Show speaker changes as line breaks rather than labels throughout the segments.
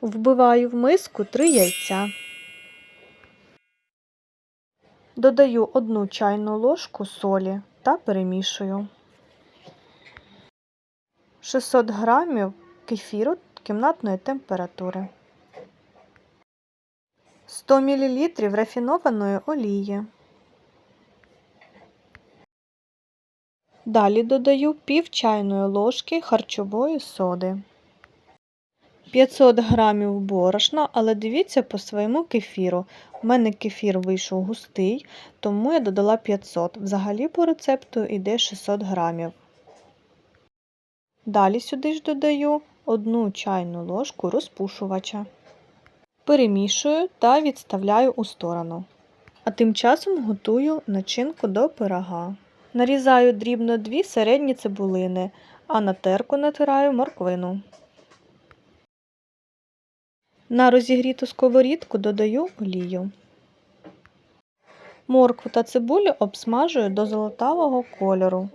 Вбиваю в миску 3 яйця. Додаю 1 чайну ложку солі та перемішую. 600 грамів кефіру кімнатної температури. 100 мл рафінованої олії. Далі додаю пів чайної ложки харчової соди. 500 грамів борошна, але дивіться по своєму кефіру. У мене кефір вийшов густий, тому я додала 500. Взагалі по рецепту йде 600 грамів. Далі сюди ж додаю 1 чайну ложку розпушувача. Перемішую та відставляю у сторону. А тим часом готую начинку до пирога. Нарізаю дрібно 2 середні цибулини, а на терку натираю морквину. На розігріту сковорідку додаю олію. Моркву та цибулю обсмажую до золотавого кольору.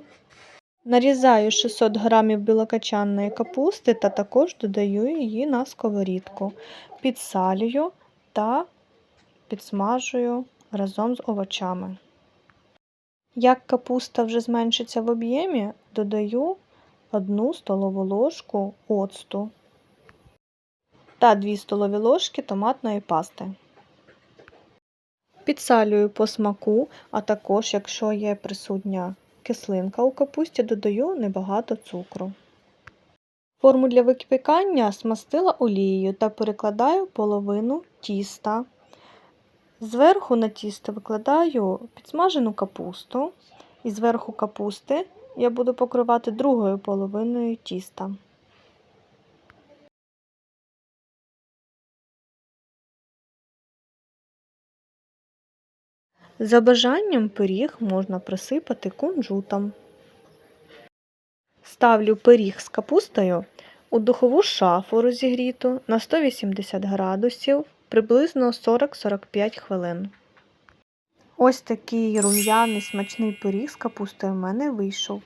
Нарізаю 600 г білокачанної капусти та також додаю її на сковорідку. Підсалюю та підсмажую разом з овочами. Як капуста вже зменшиться в об'ємі, додаю 1 столову ложку оцту та 2 столові ложки томатної пасти. Підсалюю по смаку, а також, якщо є присутня кислинка у капусті, додаю небагато цукру. Форму для випікання смастила олією та перекладаю половину тіста. Зверху на тісто викладаю підсмажену капусту, і зверху капусти я буду покривати другою половиною тіста. За бажанням пиріг можна присипати кунжутом. Ставлю пиріг з капустою у духову шафу розігріту на 180 градусів приблизно 40-45 хвилин. Ось такий рум'яний смачний пиріг з капустою в мене вийшов.